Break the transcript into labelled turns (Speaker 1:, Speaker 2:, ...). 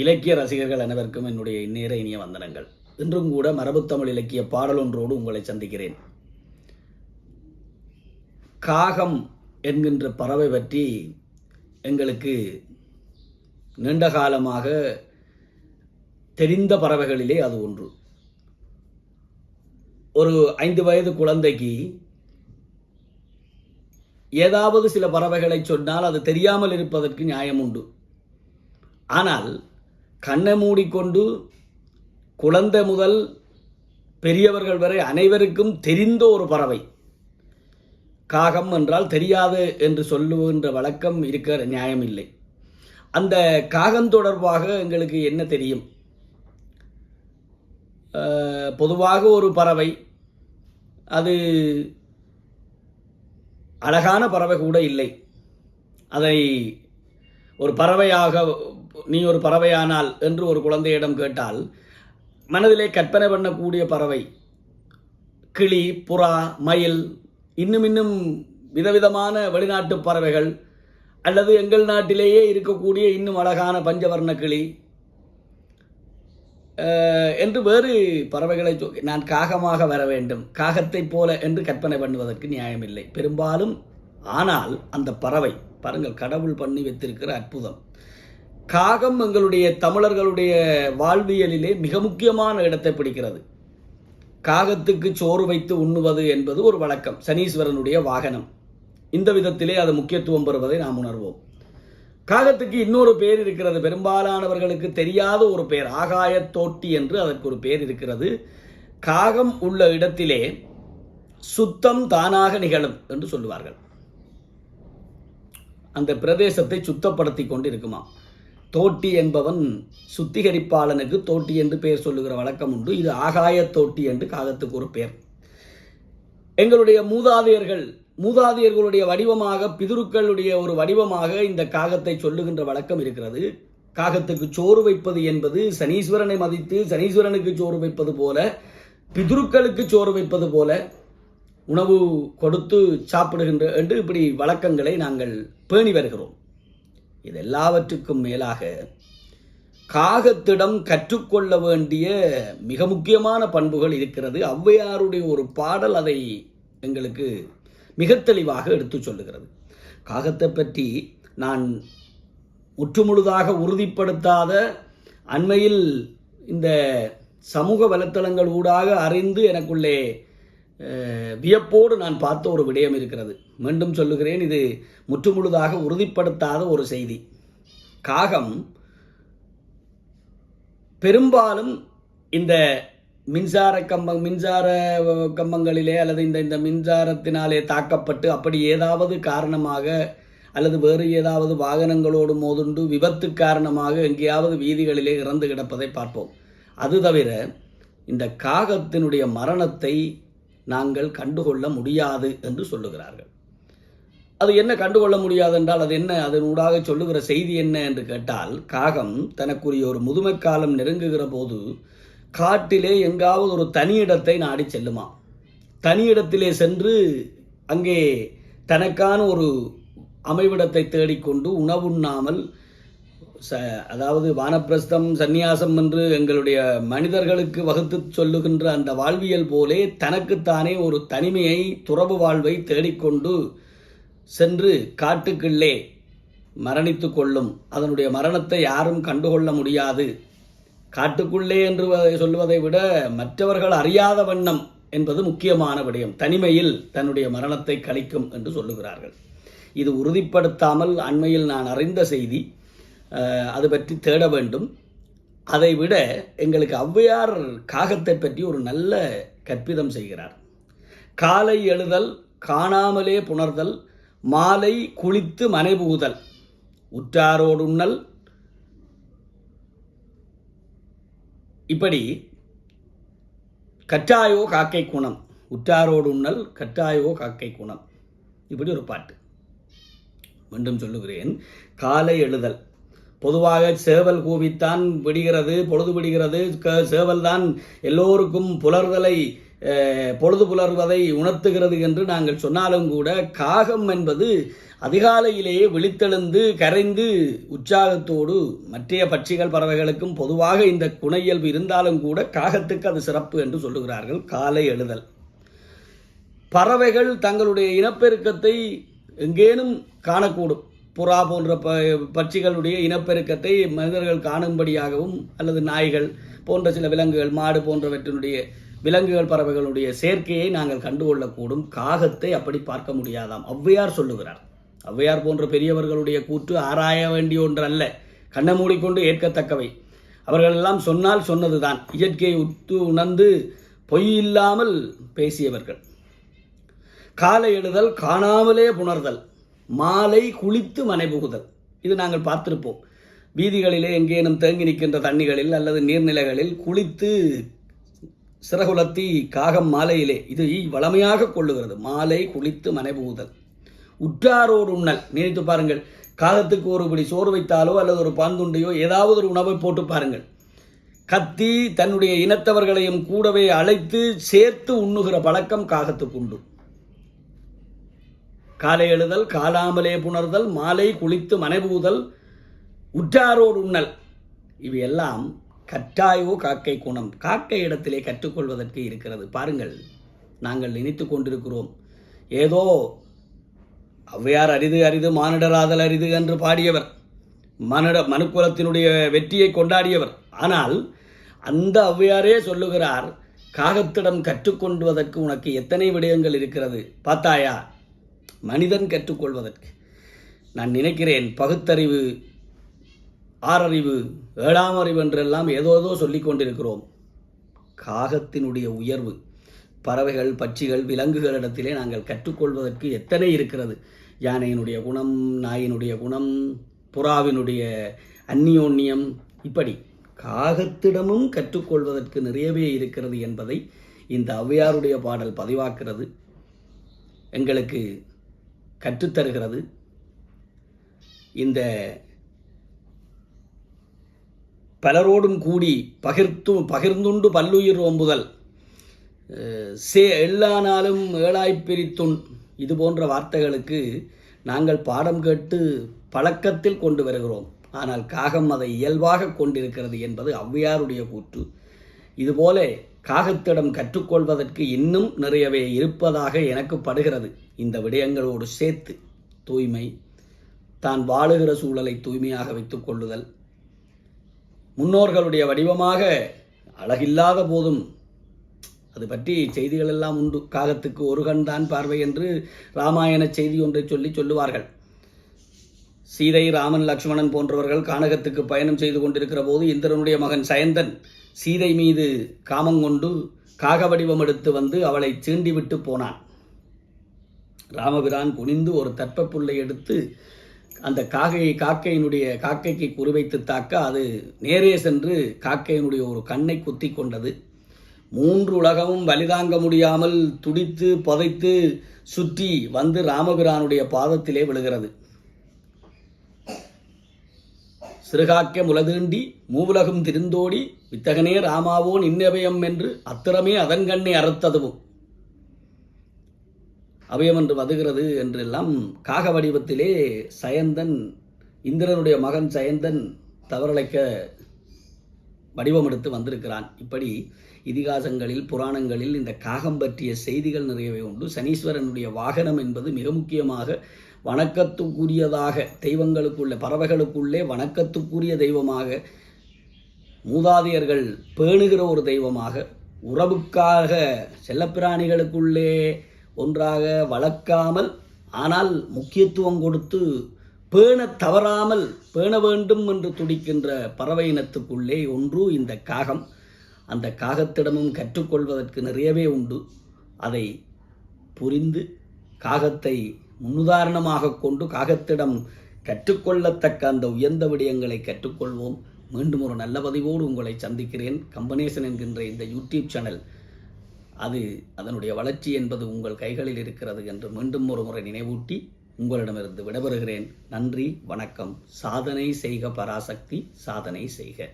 Speaker 1: இலக்கிய ரசிகர்கள் அனைவருக்கும் என்னுடைய இந்நேர இனிய வந்தனங்கள். இன்றும் கூட மரபுத்தமிழ் இலக்கிய பாடலொன்றோடு உங்களை சந்திக்கிறேன். காகம் என்கின்ற பறவை பற்றி எங்களுக்கு நீண்ட காலமாக தெரிந்த பறவைகளிலே அது ஒன்று. ஒரு ஐந்து வயது குழந்தைக்கு ஏதாவது சில பறவைகளை சொன்னால் அது தெரியாமல் இருப்பதற்கு நியாயம் உண்டு. ஆனால் கண்ணை மூடிக்கொண்டு குழந்தை முதல் பெரியவர்கள் வரை அனைவருக்கும் தெரிந்த ஒரு பறவை. காகம் என்றால் தெரியாது என்று சொல்லுகின்ற வழக்கம் இருக்க நியாயம் இல்லை அந்த காகம் தொடர்பாக எங்களுக்கு என்ன தெரியும்? பொதுவாக ஒரு பறவை அது அழகான பறவை கூட இல்லை. அதை ஒரு பறவையாக நீ ஒரு பறவையானால் என்று ஒரு குழந்தையிடம் கேட்டால் மனதிலே கற்பனை பண்ணக்கூடிய பறவை கிளி புறா மயில் இன்னும் இன்னும் விதவிதமான வெளிநாட்டு பறவைகள் அல்லது எங்கள் நாட்டிலேயே இருக்கக்கூடிய இன்னும் அழகான பஞ்சவர்ண கிளி என்று வேறு பறவைகளை நான் காகமாக வர வேண்டும். காகத்தைப் போல என்று கற்பனை பண்ணுவதற்கு நியாயமில்லை. பெரும்பாலும் ஆனால் அந்த பறவை பாருங்கள் கடவுள் பண்ணி வைத்திருக்கிற அற்புதம். காகம் எங்களுடைய தமிழர்களுடைய வாழ்வியலிலே மிக முக்கியமான இடத்தை பிடிக்கிறது. காகத்துக்கு சோறு வைத்து உண்ணுவது என்பது ஒரு வழக்கம். சனீஸ்வரனுடைய வாகனம். இந்த விதத்திலே அது முக்கியத்துவம் பெறுவதை நாம் உணர்வோம். காகத்துக்கு இன்னொரு பேர் இருக்கிறது. பெரும்பாலானவர்களுக்கு தெரியாத ஒரு பேர். ஆகாய தோட்டி என்று அதற்கு ஒரு பேர் இருக்கிறது. காகம் உள்ள இடத்திலே சுத்தம் தானாக நிகழும் என்று சொல்லுவார்கள். அந்த பிரதேசத்தை சுத்தப்படுத்தி கொண்டு இருக்குமா தோட்டி என்பவன் சுத்திகரிப்பாளனுக்கு தோட்டி என்று பெயர் சொல்லுகிற வழக்கம் உண்டு. இது ஆகாயத் தோட்டி என்று காகத்துக்கு ஒரு பெயர். எங்களுடைய மூதாதையர்கள் மூதாதையர்களுடைய வடிவமாக பிதுருக்களுடைய ஒரு வடிவமாக இந்த காகத்தை சொல்லுகின்ற வழக்கம் இருக்கிறது. காகத்துக்கு சோறு வைப்பது என்பது சனீஸ்வரனை மதித்து சனீஸ்வரனுக்கு சோறு வைப்பது போல பிதுருக்களுக்கு சோறு வைப்பது போல உணவு கொடுத்து சாப்பிடுகின்ற என்று இப்படி வழக்கங்களை நாங்கள் பேணி வருகிறோம். இது எல்லாவற்றுக்கும் மேலாக காகத்திடம் கற்றுக்கொள்ள வேண்டிய மிக முக்கியமான பண்புகள் இருக்கிறது. ஔவையாருடைய ஒரு பாடல் அதை எங்களுக்கு மிக தெளிவாக எடுத்து சொல்லுகிறது. காகத்தை பற்றி நான் முற்றுமுழுதாக உறுதிப்படுத்தாத அண்மையில் இந்த சமூக வலைத்தளங்கள் ஊடாக அறிந்து எனக்குள்ளே வியப்போடு நான் பார்த்த ஒரு விடயம் இருக்கிறது. மீண்டும் சொல்லுகிறேன் இது முற்றுமுழுதாக உறுதிப்படுத்தாத ஒரு செய்தி. காகம் பெரும்பாலும் இந்த மின்சார கம்பம் மின்சார கம்பங்களிலே அல்லது இந்த இந்த மின்சாரத்தினாலே தாக்கப்பட்டு அப்படி ஏதாவது காரணமாக அல்லது வேறு ஏதாவது வாகனங்களோடு மோதுண்டு விபத்து காரணமாக எங்கேயாவது வீதிகளிலே இறந்து கிடப்பதை பார்ப்போம். அது தவிர இந்த காகத்தினுடைய மரணத்தை நாங்கள் கண்டுகொள்ள முடியாது என்று சொல்லுகிறார்கள். அது என்ன கண்டுகொள்ள முடியாது என்றால் அது என்ன? அதனூடாக சொல்லுகிற செய்தி என்ன என்று கேட்டால் காகம் தனக்குரிய ஒரு முதுமை காலம் நெருங்குகிற போது காட்டிலே எங்காவது ஒரு தனியிடத்தை நாடி செல்லுமா? தனியிடத்திலே சென்று அங்கே தனக்கான ஒரு அமைவிடத்தை தேடிக்கொண்டு உணவுண்ணாமல் ச அதாவது வானப்பிரஸ்தம் சந்நியாசம் என்று எங்களுடைய மனிதர்களுக்கு வகுத்து சொல்லுகின்ற அந்த வாழ்வியல் போலே தனக்குத்தானே ஒரு தனிமையை துறவு வாழ்வை தேடிக்கொண்டு சென்று காட்டுக்குள்ளே மரணித்து கொள்ளும். அதனுடைய மரணத்தை யாரும் கண்டுகொள்ள முடியாது. காட்டுக்குள்ளே என்று வ- சொல்வதை விட மற்றவர்கள் அறியாத வண்ணம் என்பது முக்கியமான விடயம். தனிமையில் தன்னுடைய மரணத்தை கழிக்கும் என்று சொல்லுகிறார்கள். இது உறுதிப்படுத்தாமல் அண்மையில் நான் அறிந்த செய்தி. அது பற்றி தேட வேண்டும். அதை விட எங்களுக்கு ஔவையார் காகத்தை பற்றி ஒரு நல்ல கற்பிதம் செய்கிறார். காலை எழுதல் காணாமலே புணர்தல் மாலை குளித்து மனைபூதல் உற்றாரோடுண்ணல் இப்படி கற்றாயோ காக்கை குணம் உற்றாரோடு உண்ணல் கற்றாயோ காக்கை குணம். இப்படி ஒரு பாட்டு. மீண்டும் சொல்லுகிறேன். காலை எழுதல். பொதுவாக சேவல் கூவித்தான் விடுகிறது பொழுது விடுகிறது. க- சேவல் தான் எல்லோருக்கும் புலர்தலை பொழுது புலர்வதை உணர்த்துகிறது என்று நாங்கள் சொன்னாலும் கூட காகம் என்பது அதிகாலையிலேயே விழித்தெழுந்து கரைந்து உற்சாகத்தோடு மற்றைய பட்சிகள் பறவைகளுக்கும் பொதுவாக இந்த குணையல்பு இருந்தாலும் கூட காகத்துக்கு அது சிறப்பு என்று சொல்லுகிறார்கள். காலை எழுதல். பறவைகள் தங்களுடைய இனப்பெருக்கத்தை எங்கேனும் காணக்கூடும். புறா போன்ற ப பட்சிகளுடைய இனப்பெருக்கத்தை மனிதர்கள் காணும்படியாகவும் அல்லது நாய்கள் போன்ற சில விலங்குகள் மாடு போன்றவற்றினுடைய விலங்குகள் பறவைகளுடைய சேர்க்கையை நாங்கள் கண்டுகொள்ளக்கூடும். காகத்தை அப்படி பார்க்க முடியாதாம். ஔவையார் சொல்லுகிறார். ஔவையார் போன்ற பெரியவர்களுடைய கூற்று ஆராய வேண்டிய ஒன்று அல்ல கண்ணை மூடிக்கொண்டு ஏற்கத்தக்கவை. அவர்கள் எல்லாம் சொன்னால் சொன்னதுதான். இயற்கையை உத்து உணர்ந்து பொய் இல்லாமல் பேசியவர்கள். காலை எழுதல் காணாமலே புணர்தல். மாலை குளித்து மனைபுகுதல். இது நாங்கள் பார்த்திருப்போம். வீதிகளிலே எங்கேனும் தேங்கி நிற்கின்ற தண்ணிகளில் அல்லது நீர்நிலைகளில் குளித்து சிறகுலத்தி காகம் மாலையிலே இது வளமையாக கொள்ளுகிறது. மாலை குளித்து மனைபுகுதல். உற்றாரோர் உண்ணல். நினைத்து பாருங்கள் காகத்துக்கு ஒரு பிடி சோறு வைத்தாலோ அல்லது ஒரு பாந்துண்டையோ ஏதாவது ஒரு உணவை போட்டு பாருங்கள். கத்தி தன்னுடைய இனத்தவர்களையும் கூடவே அழைத்து சேர்த்து உண்ணுகிற பழக்கம் காகத்துக்கு உண்டு. காலை எழுதல் காலாமலே புணர்தல் மாலை குளித்து மனைபூதல் உற்றாரோர் உண்ணல். இவையெல்லாம் கற்றாயோ காக்கை குணம். காக்கை இடத்திலே கற்றுக்கொள்வதற்கு இருக்கிறது. பாருங்கள் நாங்கள் நினைத்து கொண்டிருக்கிறோம். ஏதோ ஔவையார் அரிது அரிது மானிடராதல் அரிது என்று பாடியவர் மனிட மனுக்குலத்தினுடைய வெற்றியை கொண்டாடியவர். ஆனால் அந்த ஔவையாரே சொல்லுகிறார் காகத்திடம் கற்றுக்கொண்டுவதற்கு உனக்கு எத்தனை விடயங்கள் இருக்கிறது? பார்த்தாயா? மனிதன் கற்றுக்கொள்வதற்கு. நான் நினைக்கிறேன் பகுத்தறிவு ஆறறிவு ஏழாம் அறிவு என்றெல்லாம் ஏதோ ஏதோ சொல்லிக் கொண்டிருக்கிறோம். காகத்தினுடைய உயர்வு பறவைகள் பட்சிகள் விலங்குகளிடத்திலே நாங்கள் கற்றுக்கொள்வதற்கு எத்தனை இருக்கிறது? யானையினுடைய குணம் நாயினுடைய குணம் புறாவினுடைய அந்நியோன்னியம் இப்படி காகத்திடமும் கற்றுக்கொள்வதற்கு நிறையவே இருக்கிறது என்பதை இந்த ஔவையாருடைய பாடல் பதிவாக்கிறது எங்களுக்கு கற்றுத்தருகிறது. இந்த பலரோடும் கூடி பகிர்த்து பகிர்ந்துண்டு பல்லுயிர் ஓம்புதல். சே எல்லா நாளும் ஏழாய்ப் பிரித்துண். இது போன்ற வார்த்தைகளுக்கு நாங்கள் பாடம் கேட்டு பழக்கத்தில் கொண்டு வருகிறோம். ஆனால் காகம் அதை இயல்பாக கொண்டிருக்கிறது என்பது ஔவையாருடைய கூற்று. இதுபோல காகத்திடம் கற்றுக்கொள்வதற்கு இன்னும் நிறையவே இருப்பதாக எனக்கு படுகிறது. இந்த விடயங்களோடு சேர்த்து தூய்மை தான் வாழுகிற சூழலை தூய்மையாக வைத்துக் கொள்ளுதல். முன்னோர்களுடைய வடிவமாக அழகில்லாத போதும் அது பற்றி செய்திகள் எல்லாம் உண்டு. காகத்துக்கு ஒரு கண் தான் பார்வை என்று ராமாயண செய்தி ஒன்றை சொல்லி சொல்லுவார்கள். சீதை ராமன் லக்ஷ்மணன் போன்றவர்கள் கானகத்துக்கு பயணம் செய்து கொண்டிருக்கிற போது இந்திரனுடைய மகன் சயந்தன் சீதை மீது காமங்கொண்டு காக வடிவம் எடுத்து வந்து அவளை சீண்டிவிட்டு போனான். ராமபிரான் குனிந்து ஒரு தர்ப்பப்புல்லை எடுத்து அந்த காகையை காக்கையினுடைய காக்கைக்கு குறிவைத்து தாக்க அது நேரே சென்று காக்கையினுடைய ஒரு கண்ணை குத்தி கொண்டது. மூன்று உலகமும் வலிதாங்க முடியாமல் துடித்து புதைத்து சுற்றி வந்து ராமபிரானுடைய பாதத்திலே விழுகிறது. சிறுகாக்க முலதீண்டி மூவுலகும் திருந்தோடி வித்தகனே ராமாவோ நின்னபயம் என்று அத்திரமே அதன்கண்ணை அறுத்ததுவும் அபயம் என்று வதுகிறது என்றெல்லாம் காக வடிவத்திலே சயந்தன் இந்திரனுடைய மகன் சயந்தன் தவறழைக்க வடிவம் எடுத்து வந்திருக்கிறான். இப்படி இதிகாசங்களில் புராணங்களில் இந்த காகம் பற்றிய செய்திகள் நிறையவே உண்டு. சனீஸ்வரனுடைய வாகனம் என்பது மிக முக்கியமாக வணக்கத்துக்குரியதாக தெய்வங்களுக்குள்ளே பறவைகளுக்குள்ளே வணக்கத்துக்குரிய தெய்வமாக மூதாதையர்கள் பேணுகிற ஒரு தெய்வமாக உறவுக்காக செல்லப்பிராணிகளுக்குள்ளே ஒன்றாக வளர்க்காமல் ஆனால் முக்கியத்துவம் கொடுத்து பேண தவறாமல் பேண வேண்டும் என்று துடிக்கின்ற பறவை இனத்துக்குள்ளே ஒன்று இந்த காகம். அந்த காகத்திடமும் கற்றுக்கொள்வதற்கு நிறையவே உண்டு. அதை புரிந்து காகத்தை முன்னுதாரணமாக கொண்டு காகத்திடம் கற்றுக்கொள்ளத்தக்க அந்த உயர்ந்த விடயங்களை கற்றுக்கொள்வோம். மீண்டும் ஒரு நல்ல பதிவோடு உங்களை சந்திக்கிறேன். கம்பனேசன் என்கின்ற இந்த யூடியூப் சேனல் அது அதனுடைய வளர்ச்சி என்பது உங்கள் கைகளில் இருக்கிறது என்று மீண்டும் ஒரு முறை நினைவூட்டி உங்களிடமிருந்து விடைபெறுகிறேன். நன்றி வணக்கம். சாதனை செய்க பராசக்தி சாதனை செய்க.